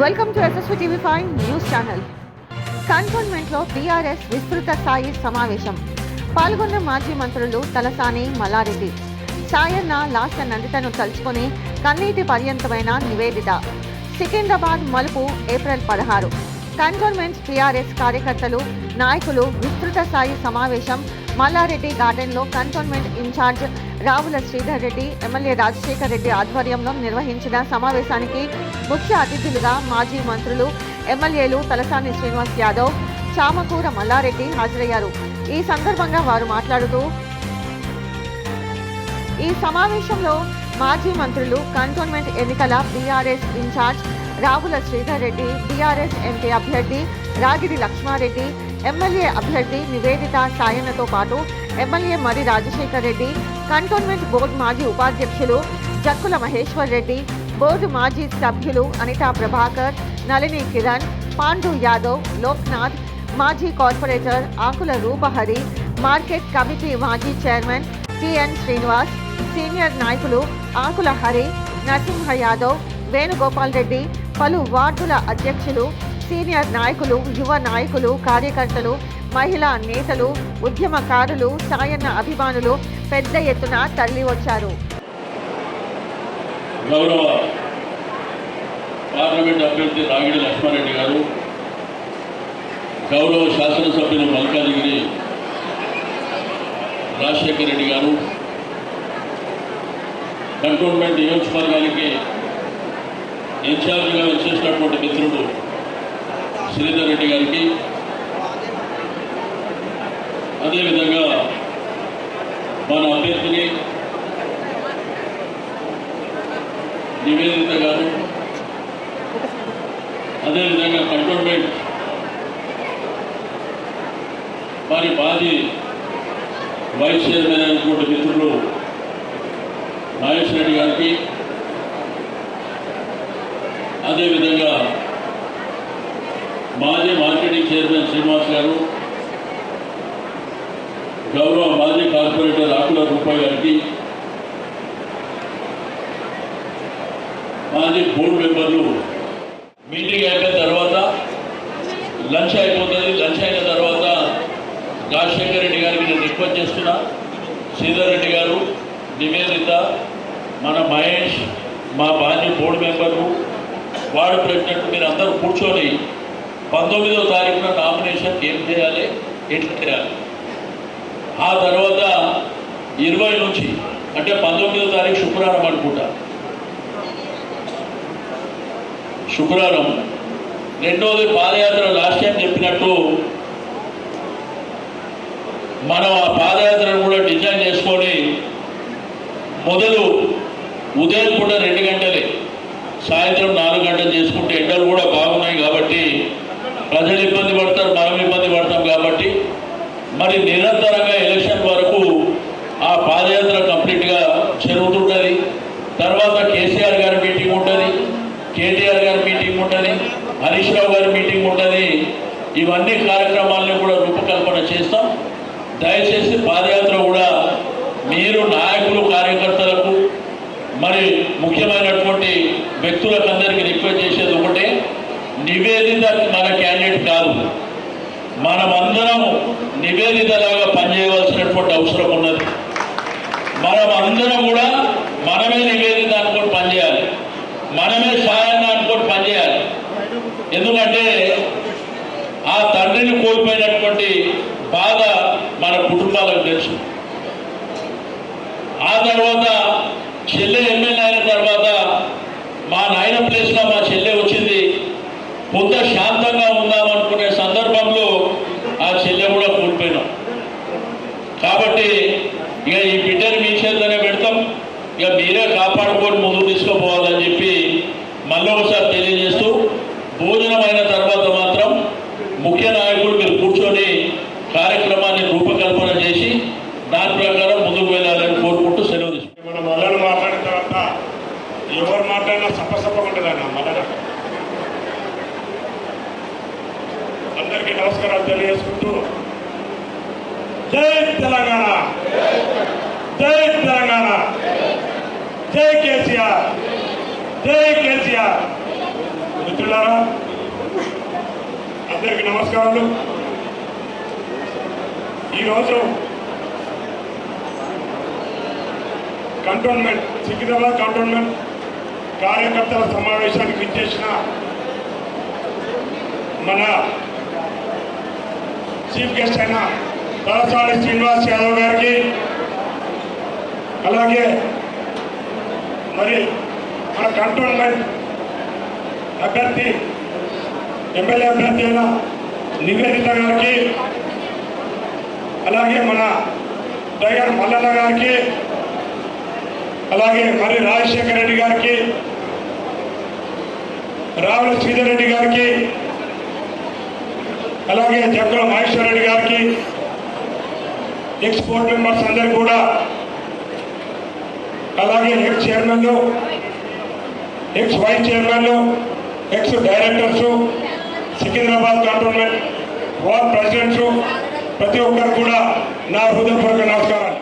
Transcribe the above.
Welcome to SSV TV five news channel కంటోన్మెంట్లో BRS విస్తృత స్థాయి సమావేశం. పాల్గొన్న మాజీ మంత్రులు తలసాని మల్లారెడ్డి. సాయన్న లాస్య నందితను తలుచుకొని కన్నీటి పర్యంతమైన నివేదిత. సికింద్రాబాద్ మలుపు ఏప్రిల్ పదహారు. కంటోన్మెంట్ టీఆర్ఎస్ కార్యకర్తలు నాయకులు విస్తృత స్థాయి సమావేశం మల్లారెడ్డి గార్డెన్లో cantonment in-charge Ravula Sridhar Reddy MLA Rajasekhar Reddy ఆధ్వర్యంలో నిర్వహించిన సమావేశానికి ముఖ్య అతిథులుగా మాజీ మంత్రులు ఎమ్మెల్యేలు తలసాని శ్రీనివాస్ యాదవ్ చామకూర మల్లారెడ్డి హాజరయ్యారు. ఈ సందర్భంగా వారు మాట్లాడుతూ ఈ సమావేశంలో మాజీ మంత్రులు కంటోన్మెంట్ ఎన్నికల BRS in-charge Ravula Sridhar Reddy BRS MP అభ్యర్థి రాగిడి లక్ష్మారెడ్డి ఎమ్మెల్యే అభ్యర్థి నివేదిత సాయన్నతో పాటు ఎమ్మెల్యే మరి రాజశేఖర్ రెడ్డి కంటోన్మెంట్ బోర్డు మాజీ ఉపాధ్యక్షులు జక్కుల మహేశ్వర్ రెడ్డి బోర్డు మాజీ సభ్యులు అనితా ప్రభాకర్ నళిని కిరణ్ పాండు యాదవ్ లోక్నాథ్ మాజీ corporator Akula Rupahari market committee మాజీ చైర్మన్ టిఎన్ శ్రీనివాస్ సీనియర్ నాయకులు ఆకుల హరి నరసింహ యాదవ్ వేణుగోపాల్ రెడ్డి పలు వార్డుల అధ్యక్షులు సీనియర్ నాయకులు యువ నాయకులు కార్యకర్తలు మహిళా నేతలు ఉద్యమకారులు సాయన్న అభిమానులు పెద్ద ఎత్తున తరలి వచ్చారు. గౌరవ పార్లమెంట్ అభ్యర్థి రాగిడి లక్ష్మారెడ్డి గారు గౌరవ శాసనసభ్యులు మల్కాజిగిరి రాజశేఖర రెడ్డి గారు కంటోన్మెంట్ నియోజకవర్గానికి ఇన్ఛార్జిగా వచ్చేసినటువంటి మిత్రుడు శ్రీధర్ రెడ్డి గారికి. అదేవిధంగా మన అభ్యర్థిని నివేదిత గారు. అదేవిధంగా కంటోన్మెంట్ వారి మాజీ వైస్ చైర్మన్ అయినటువంటి మిత్రులు నాగేశ్వర రెడ్డి గారికి. అదేవిధంగా మాజీ మార్కెటింగ్ చైర్మన్ శ్రీనివాస్ గారు గౌరవ మాజీ కార్పొరేటర్ ఆకుల రూపాయి గారికి మాజీ బోర్డు మెంబర్లు మీటింగ్ అయిపోయిన తర్వాత లంచ్ అయిపోతుంది. లంచ్ అయిన తర్వాత రాజశేఖర్ రెడ్డి గారికి నేను రిక్వెస్ట్ చేస్తున్నా. శ్రీధర్ రెడ్డి గారు నివేదిత మన మహేష్ మా మాజీ బోర్డు మెంబర్లు వాడు ప్రెసిడెంట్ మీరు అందరూ కూర్చొని పంతొమ్మిదో తారీఖున నామినేషన్ ఏం చేయాలి? ఎట్లా చేయాలి? ఆ తర్వాత ఇరవై నుంచి అంటే పంతొమ్మిదో తారీఖు శుక్రవారం అనుకుంటా. శుక్రవారం. రెండోది పాదయాత్ర లాస్ట్ టైం చెప్పినట్టు మనం ఆ పాదయాత్రను కూడా డిజైన్ చేసుకొని మొదలు ఉదయం కూడా రెండు గంటలే సాయంత్రం నాలుగు గంటలు చేసుకుంటే ఎండలు కూడా ప్రజలు ఇబ్బంది పడతారు మనం ఇబ్బంది పడతాం కాబట్టి. మరి నిరంతరంగా ఎలక్షన్ వరకు ఆ పాదయాత్ర కంప్లీట్గా జరుగుతుంటుంది. తర్వాత కేసీఆర్ గారి మీటింగ్ ఉంటుంది కేటీఆర్ గారి మీటింగ్ ఉంటుంది హరీష్ రావు గారి మీటింగ్ ఉంటుంది. ఇవన్నీ కార్యక్రమాలను కూడా రూపకల్పన చేస్తాం. దయచేసి పాదయాత్ర కూడా మీరు నాయకులు కార్యకర్తలకు మరి ముఖ్యమైనటువంటి వ్యక్తులకు అందరికీ రిక్వెస్ట్ చేసేది ఒకటే. నివేదిత మన క్యాండిడేట్ మనమందరం నివేదితలాగా పనిచేయవలసినటువంటి అవసరం ఉన్నది. మనం అందరం కూడా మనమే నివేదిత అనుకోని పనిచేయాలి. మనమే సాయాన్ని అనుకోని పనిచేయాలి. ఎందుకంటే ఆ తండ్రిని కోల్పోయినటువంటి బాధ మన కుటుంబాలకు తెలుసు ఆ తర్వాత చెల్లె ఎమ్మెల్యే అయిన తర్వాత మా నాయన ప్లేస్లో మా చెల్లె వచ్చింది కొంత శాంతంగా ఉందామనుకునే సందర్భంలో ఆ చెల్లె కూడా కోల్పోయినాం కాబట్టి ఇక ఈ జై తెలంగాణ. జై తెలంగాణ. జై కేసీఆర్. జై కేసీఆర్. మిత్రులారా అందరికి నమస్కారాలు. ఈరోజు కంటోన్మెంట్ సికింద్రాబాద్ కంటోన్మెంట్ కార్యకర్తల సమావేశానికి ఇచ్చేసిన మన చీఫ్ గెస్ట్ అయిన తలసాని శ్రీనివాస్ యాదవ్ గారికి అలాగే మరి మన కంటోన్మెంట్ అభ్యర్థి ఎమ్మెల్యే అభ్యర్థి అయిన నివేదిత గారికి అలాగే మన టైగర్ మల్లన్న గారికి అలాగే మరి రాజశేఖర రెడ్డి గారికి రావుల శ్రీధర్ రెడ్డి గారికి అలాగే జగ్గల మహేశ్వర రెడ్డి గారికి ఎక్స్ బోర్డ్ మెంబర్స్ అందరు కూడా అలాగే ఎక్స్ చైర్మన్లు ఎక్స్ వైస్ చైర్మన్లు ex directors Secunderabad cantonment ward presidents ప్రతి ఒక్కరు కూడా నా హృదయపూర్వక నమస్కారాలు.